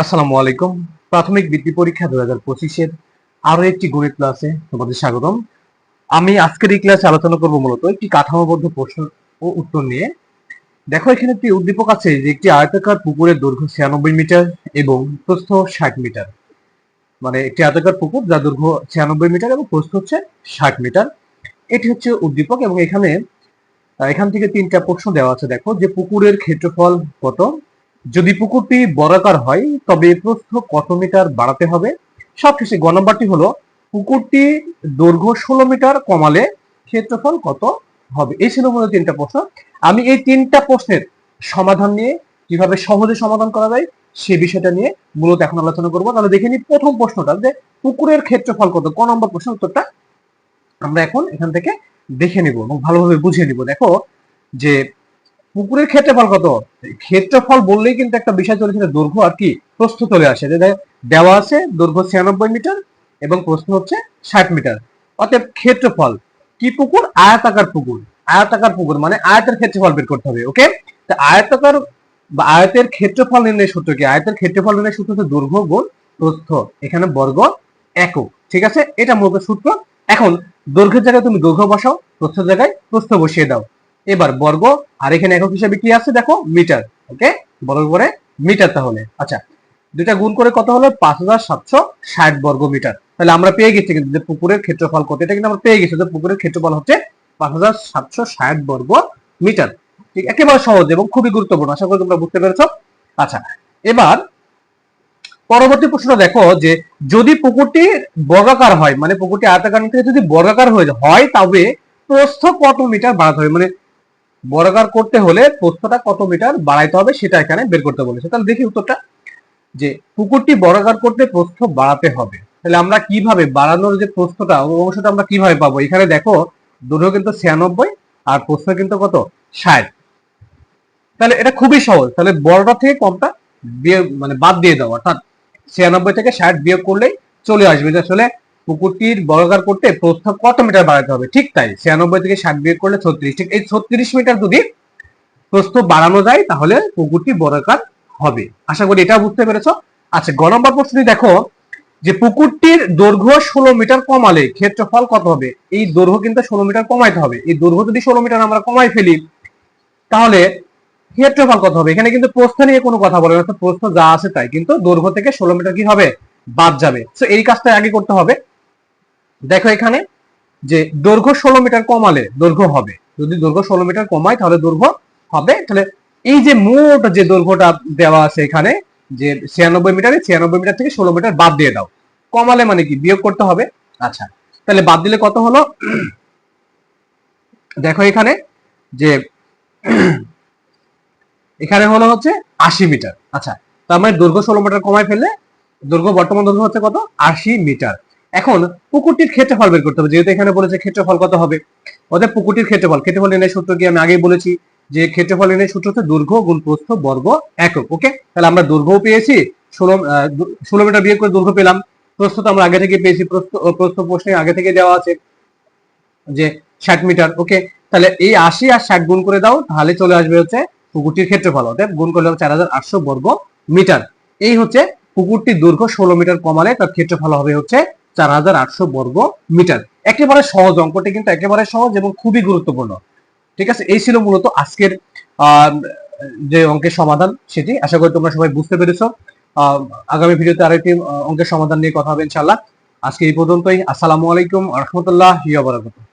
আসসালামু আলাইকুম। প্রাথমিক বৃত্তি পরীক্ষা দুই হাজার পঁচিশের আরও একটি গণিত ক্লাসে তোমাদের স্বাগতম। আমি আজকের এই ক্লাসে আলোচনা করব মূলত একটি কাঠামোবদ্ধ প্রশ্ন ও উত্তর নিয়ে। দেখো, এখানে একটি উদ্দীপক আছে যে একটি আয়তাকার পুকুরের দৈর্ঘ্য ছিয়ানব্বই মিটার এবং প্রস্থ ষাট মিটার। মানে একটি আয়তাকার পুকুর যার দৈর্ঘ্য ছিয়ানব্বই মিটার এবং প্রস্থ হচ্ছে ষাট মিটার। এটি হচ্ছে উদ্দীপক এবং এখানে এখান থেকে তিনটা প্রশ্ন দেওয়া আছে। দেখো, যে পুকুরের ক্ষেত্রফল কত? যদি পুকুরটি বর্গাকার হয়, তবে প্রস্থ কত মিটার বাড়াতে হবে? সবশেষে গ নম্বরটি হলো, পুকুরটি দৈর্ঘ্য ষোলো মিটার কমালে ক্ষেত্রফল কত হবে? এই ছিল মূলত তিনটা প্রশ্ন। আমি এই তিনটা প্রশ্নের সমাধান নিয়ে কীভাবে সহজে সমাধান করা যায়, সে বিষয়টা নিয়ে মূলত এখন আলোচনা করব। তাহলে দেখে নিই প্রথম প্রশ্নটা, যে পুকুরের ক্ষেত্রফল কত? ক নম্বর প্রশ্ন উত্তরটা আমরা এখন এখান থেকে দেখে নিব এবং ভালোভাবে বুঝিয়ে নিব। দেখো যে পুকুরের ক্ষেত্রফল কত? ক্ষেত্রফল বললেই কিন্তু একটা বিষয় চলে, সেটা দৈর্ঘ্য আর কি? প্রস্থ চলে আসে। যে দেওয়া আছে দৈর্ঘ্য ছিয়ানব্বই মিটার এবং প্রস্থ হচ্ছে ষাট মিটার। অতএব ক্ষেত্রফল, কি পুকুর? আয়তাকার পুকুর। আয়তাকার পুকুর মানে আয়তের ক্ষেত্রফল বের করতে হবে ওকে তা আয়তাকার বা আয়তের ক্ষেত্রফল নির্ণয় সূত্র কি? আয়তের ক্ষেত্রফল নির্ণয় সূত্র হচ্ছে দৈর্ঘ্য গুণ প্রস্থ, এখানে বর্গ একক, ঠিক আছে? এটা মূলত সূত্র। এখন দৈর্ঘ্যের জায়গায় তুমি দৈর্ঘ্য বসাও, প্রস্থের জায়গায় প্রস্থ বসিয়ে দাও। এবার বর্গ, আর এখানে একক হিসাবে কি আছে দেখো? Metre, okay? বর্গ করে মিটার তাহলে। আচ্ছা দুইটা গুণ করে কত হলো? পাঁচ হাজার সাতশো ষাট বর্গ মিটার। তাহলে আমরা পেয়ে গেছি কিন্তু যে পুকুরের ক্ষেত্রফল কত, এটা কিন্তু আমরা পেয়ে গেছি। যে পুকুরের ক্ষেত্রফল হচ্ছে পাঁচ হাজার সাতশো ষাট বর্গ মিটার। ঠিক, একেবারে সহজ এবং খুবই গুরুত্বপূর্ণ। আশা করি তোমরা বুঝতে পেরেছ। আচ্ছা এবার পরবর্তী প্রশ্ন দেখো যে যদি পুকুরটি বর্গাকার হয় মানে পুকুরটি আয়তাকার থেকে যদি বর্গাকার হয়ে হয়, তবে প্রস্থ কত মিটার বাড়াতে হবে? মানে বর্গাকার করতে হলে প্রস্থটা কত মিটার বাড়াইতে হবে সেটা এখানে বের করতে বলেছে। তাহলে দেখি উত্তরটা। যে পুকুরটি বর্গাকার করতে প্রস্থ বাড়াতে হবে। তাহলে আমরা কীভাবে বাড়ানোর যে প্রস্থটা অংশটা আমরা কীভাবে পাবো? এখানে দেখো দৈর্ঘ্য কিন্তু ছিয়ানব্বই আর প্রস্থ কিন্তু কত? ষাট। তাহলে এটা খুবই সহজ। তাহলে বড়টা থেকে কমটা বিয়োগ মানে বাদ দিয়ে দাও, অর্থাৎ ছিয়ানব্বই থেকে ষাট বিয়োগ করলেই চলে আসবে। যে আসলে পুকুরটির বর্গাকার করতে প্রস্থ কত মিটার বাড়াতে হবে? ঠিক তাই, ছিয়ানব্বই থেকে ষাট বিয়োগ করলে ছত্রিশ। ঠিক এই ছত্রিশ মিটার যদি প্রস্থ বাড়ানো যায়, তাহলে পুকুরটি বর্গাকার হবে। আশা করি এটা বুঝতে পেরেছ। আচ্ছা গ নম্বর প্রশ্নটি দেখো, যে পুকুরটির দৈর্ঘ্য ষোলো মিটার কমালে ক্ষেত্রফল কত হবে? এই দৈর্ঘ্য কিন্তু ষোলো মিটার কমাইতে হবে। এই দৈর্ঘ্য যদি ষোলো মিটার আমরা কমাই ফেলি, তাহলে ক্ষেত্রফল কত হবে? এখানে কিন্তু প্রস্থ নিয়ে কোনো কথা বলে না। প্রস্থ যা আছে তাই। কিন্তু দৈর্ঘ্য থেকে ষোলো মিটার কি হবে? বাদ যাবে। তো এই কাজটা আগে করতে হবে। দেখো এখানে যে দৈর্ঘ্য ষোলো মিটার কমালে দৈর্ঘ্য হবে। যদি দৈর্ঘ্য ষোলো মিটার কমায়, তাহলে দৈর্ঘ্য হবে। তাহলে এই যে মোট যে দৈর্ঘ্যটা দেওয়া আছে এখানে, যে ছিয়ানব্বই মিটারে, ছিয়ানব্বই মিটার থেকে ষোলো মিটার বাদ দিয়ে দাও। কমালে মানে কি? বিয়োগ করতে হবে। আচ্ছা তাহলে বাদ দিলে কত হলো? দেখো এখানে যে এখানে হলো হচ্ছে আশি মিটার। আচ্ছা তার মানে দৈর্ঘ্য ষোলো মিটার কমায় ফেললে দৈর্ঘ্য, বর্তমান দৈর্ঘ্য হচ্ছে কত? আশি মিটার। এখন পুকুরটির ক্ষেত্রফল বের করতে হবে। যেহেতু এখানে বলেছে ক্ষেত্রফল কত হবে? ওদের পুকুরটির ক্ষেত্রফল। ক্ষেত্রফল নির্ণয় সূত্র কি আমি আগেই বলেছি যে ক্ষেত্রফল নির্ণয় সূত্র হচ্ছে দৈর্ঘ্য গুণ প্রস্থ বর্গ একক, ওকে? তাহলে আমরা দৈর্ঘ্যও পেয়েছি, ষোলো ষোলো মিটার বিয়োগ করে দৈর্ঘ্য পেলাম। প্রস্থ তো আমরা আগে থেকে পেয়েছি, প্রস্থ প্রস্থ প্রশ্নে আগে থেকে দেওয়া আছে যে ষাট মিটার, ওকে? তাহলে এই আশি আর ষাট গুণ করে দাও, তাহলে চলে আসবে হচ্ছে পুকুরটির ক্ষেত্রফল। অর্থাৎ গুণ করলে চার হাজার আটশো বর্গ মিটার। এই হচ্ছে পুকুরটির দৈর্ঘ্য ষোলো মিটার কমালে তার ক্ষেত্রফল হবে হচ্ছে চার হাজার আটশো বর্গ মিটার। একেবারে সহজ অঙ্কটি কিন্তু একেবারে সহজ এবং খুবই গুরুত্বপূর্ণ। ঠিক আছে? এই ছিল মূলত আজকের যে অঙ্কের সমাধান সেটি। আশা করি তোমরা সবাই বুঝতে পেরেছ। আগামী ভিডিওতে আরেকটি অঙ্কের সমাধান নিয়ে কথা হবে ইনশাল্লাহ আজকে এই পর্যন্তই। আসসালামু আলাইকুম রহমতুল্লাহ বারাকাতুহু।